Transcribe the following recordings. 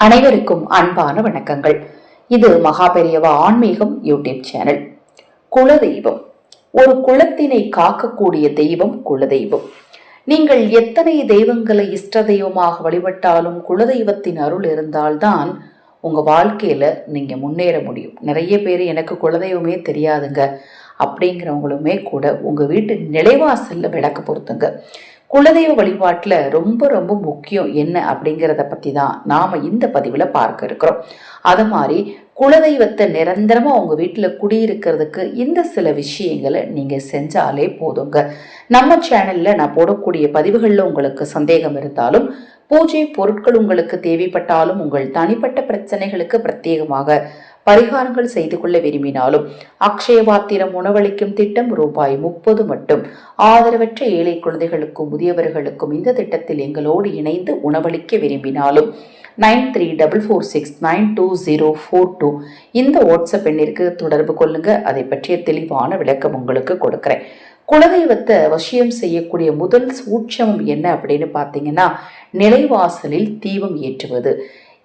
அனைவருக்கும் அன்பான வணக்கங்கள். இது மகாபெரியவா ஆன்மீகம் யூடியூப் சேனல். குலதெய்வம். ஒரு குலத்தினை காக்கக்கூடிய தெய்வம் குலதெய்வம். நீங்கள் எத்தனை தெய்வங்களை இஷ்ட தெய்வமாக வழிபட்டாலும் குலதெய்வத்தின் அருள் இருந்தால்தான் உங்க வாழ்க்கையில நீங்க முன்னேற முடியும். நிறைய பேர் எனக்கு குலதெய்வமே தெரியாதுங்க. அப்படிங்கிறவங்களுமே கூட உங்க வீட்டு நிலைவாசல்ல விளக்கு பொருத்துங்க. குலதெய்வ வழிபாட்டில் ரொம்ப ரொம்ப முக்கியம் என்ன அப்படிங்கிறத பற்றி தான் நாம் இந்த பதிவில் பார்க்க இருக்கிறோம். அது மாதிரி குலதெய்வத்தை நிரந்தரமாக உங்கள் வீட்டில் குடியிருக்கிறதுக்கு இந்த சில விஷயங்களை நீங்கள் செஞ்சாலே போதுங்க. நம்ம சேனலில் நான் போடக்கூடிய பதிவுகளில் உங்களுக்கு சந்தேகம் இருந்தாலும் பூஜை பொருட்கள் உங்களுக்கு தேவைப்பட்டாலும் உங்கள் தனிப்பட்ட பிரச்சனைகளுக்கு பிரத்யேகமாக பரிகாரங்கள் செய்து கொள்ள விரும்பினாலும் அக்ஷயபாத்திரம் உணவளிக்கும் திட்டம் ரூபாய் முப்பது மட்டும். ஆதரவற்ற ஏழை குழந்தைகளுக்கும் முதியவர்களுக்கும் இந்த திட்டத்தில் எங்களோடு இணைந்து உணவளிக்க விரும்பினாலும் nine three double four six nine two zero four two. இந்த வாட்ஸ்அப் எண்ணிற்கு தொடர்பு கொள்ளுங்க. அதை பற்றிய தெளிவான விளக்கம் உங்களுக்கு கொடுக்குறேன். குலதெய்வத்தை வசியம் செய்யக்கூடிய முதல் சூட்சமம் என்ன அப்படின்னு பார்த்தீங்கன்னா நிலைவாசலில் தீபம் ஏற்றுவது.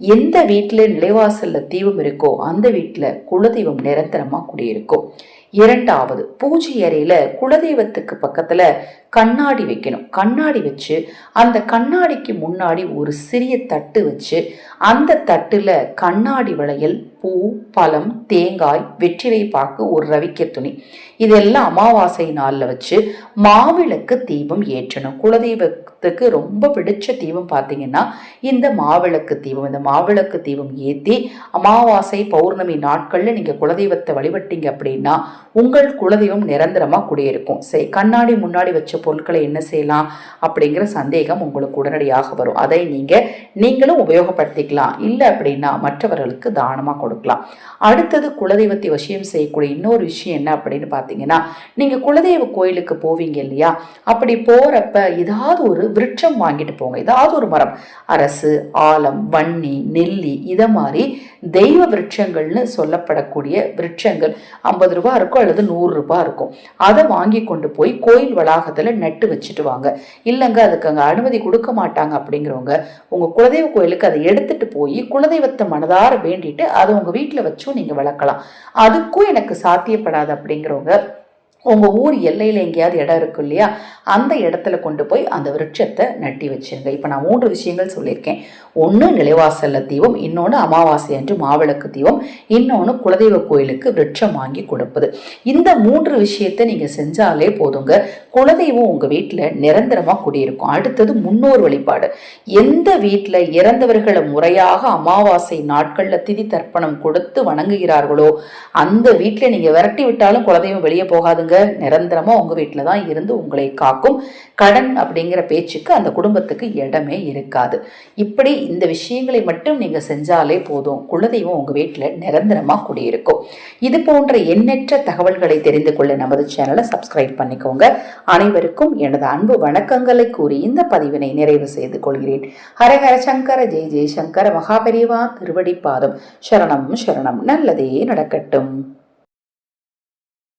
எந்த வீட்டில் நிலைவாசலில் தீபம் இருக்கோ அந்த வீட்டில் குலதெய்வம் நிரந்தரமாக குடியிருக்கும். இரண்டாவது பூஜை அறையில குலதெய்வத்துக்கு பக்கத்துல கண்ணாடி வைக்கணும். கண்ணாடி வச்சு அந்த கண்ணாடிக்கு முன்னாடி ஒரு சிறிய தட்டு வச்சு அந்த தட்டுல கண்ணாடி வளையல் பூ பழம் தேங்காய் வெற்றிலை பாக்கு ஒரு ரவிக்க துணி. இதெல்லாம் அமாவாசை நாளில் வச்சு மாவிளக்கு தீபம் ஏற்றணும். குலதெய்வத்துக்கு ரொம்ப பிடிச்ச தீபம் பார்த்தீங்கன்னா இந்த மாவிளக்கு தீபம். இந்த மாவிளக்கு தீபம் ஏற்றி அமாவாசை பௌர்ணமி நாட்களில் நீங்கள் குலதெய்வத்தை வழிபட்டீங்க அப்படின்னா உங்கள் குலதெய்வம் நிரந்தரமாக குடியிருக்கும். சரி கண்ணாடி முன்னாடி வச்ச பொருட்களை என்ன செய்யலாம் அப்படிங்கிற சந்தேகம் உங்களுக்கு உடனடியாக வரும். அதை நீங்கள் நீங்களும் உபயோகப்படுத்திக்கலாம். இல்லை அப்படின்னா மற்றவர்களுக்கு தானமாக கொடுக்கலாம். அடுத்தது குலதெய்வத்தை வசியம் செய்யக்கூடிய இன்னொரு விஷயம் என்ன அப்படின்னு பார்த்தீங்கன்னா நீங்கள் குலதெய்வ கோயிலுக்கு போவீங்க இல்லையா? அப்படி போகிறப்ப ஏதாவது ஒரு விருட்சம் வாங்கிட்டு போங்க. ஏதாவது ஒரு மரம் அரசு ஆலம் வன்னி நெல்லி இதை மாதிரி தெய்வ விருட்சங்கள்னு சொல்லப்படக்கூடிய விருட்சங்கள் ஐம்பது ரூபா இருக்கும் அல்லது நூறுரூபா இருக்கும். அதை வாங்கி கொண்டு போய் கோயில் வளாகத்தில் நட்டு வச்சுட்டு வாங்க. இல்லைங்க அதுக்கு அங்கே அனுமதி கொடுக்க மாட்டாங்க அப்படிங்கிறவங்க உங்கள் குலதெய்வ கோயிலுக்கு அதை எடுத்துட்டு போய் குலதெய்வத்தை மனதார வேண்டிட்டு அதை உங்கள் வீட்டில் வச்சும் நீங்கள் வளர்க்கலாம். அதுக்கும் எனக்கு சாத்தியப்படாது அப்படிங்கிறவங்க உங்கள் ஊர் எல்லையில் எங்கேயாவது இடம் இருக்கும் இல்லையா? அந்த இடத்துல கொண்டு போய் அந்த விருட்சத்தை நட்டி வச்சுருங்க. இப்போ நான் மூன்று விஷயங்கள் சொல்லியிருக்கேன். ஒன்று நிலைவாசல்ல தீபம் இன்னொன்று அமாவாசை அன்று மாவிளக்கு தீபம் இன்னொன்று குலதெய்வ கோயிலுக்கு விருட்சம் வாங்கி கொடுப்பது. இந்த மூன்று விஷயத்தை நீங்கள் செஞ்சாலே போதுங்க. குலதெய்வம் உங்கள் வீட்டில் நிரந்தரமாக குடியிருக்கும். அடுத்தது முன்னோர் வழிபாடு. எந்த வீட்டில் இறந்தவர்களை முறையாக அமாவாசை நாட்களில் திதி தர்ப்பணம் கொடுத்து வணங்குகிறார்களோ அந்த வீட்டில் நீங்கள் விரட்டி விட்டாலும் குலதெய்வம் வெளியே போகாதுங்க. பாருங்க நிரந்தரமா உங்க வீட்டில் தான் இருந்து உங்களை காக்கும். கடன் அப்படிங்கிற பேச்சுக்கு அந்த குடும்பத்துக்கு இடமே இருக்காது. இப்படி இந்த விஷயங்களை மட்டும் நீங்க செஞ்சாலே போதும். குலதெய்வம் உங்க வீட்டில் நிரந்தரமா குடியிருக்கும். இது போன்ற எண்ணற்ற தகவல்களை தெரிந்து கொள்ள நமது சேனலை சப்ஸ்கிரைப் பண்ணிக்கோங்க. அனைவருக்கும் எனது அன்பு வணக்கங்களை கூறி இந்த பதிவினை நிறைவு செய்து கொள்கிறேன். ஹரஹர சங்கர ஜெய் ஜெய் சங்கர மகாபெரிவா திருவடி பாதம் சரணம் சரணம். நல்லதே நடக்கட்டும்.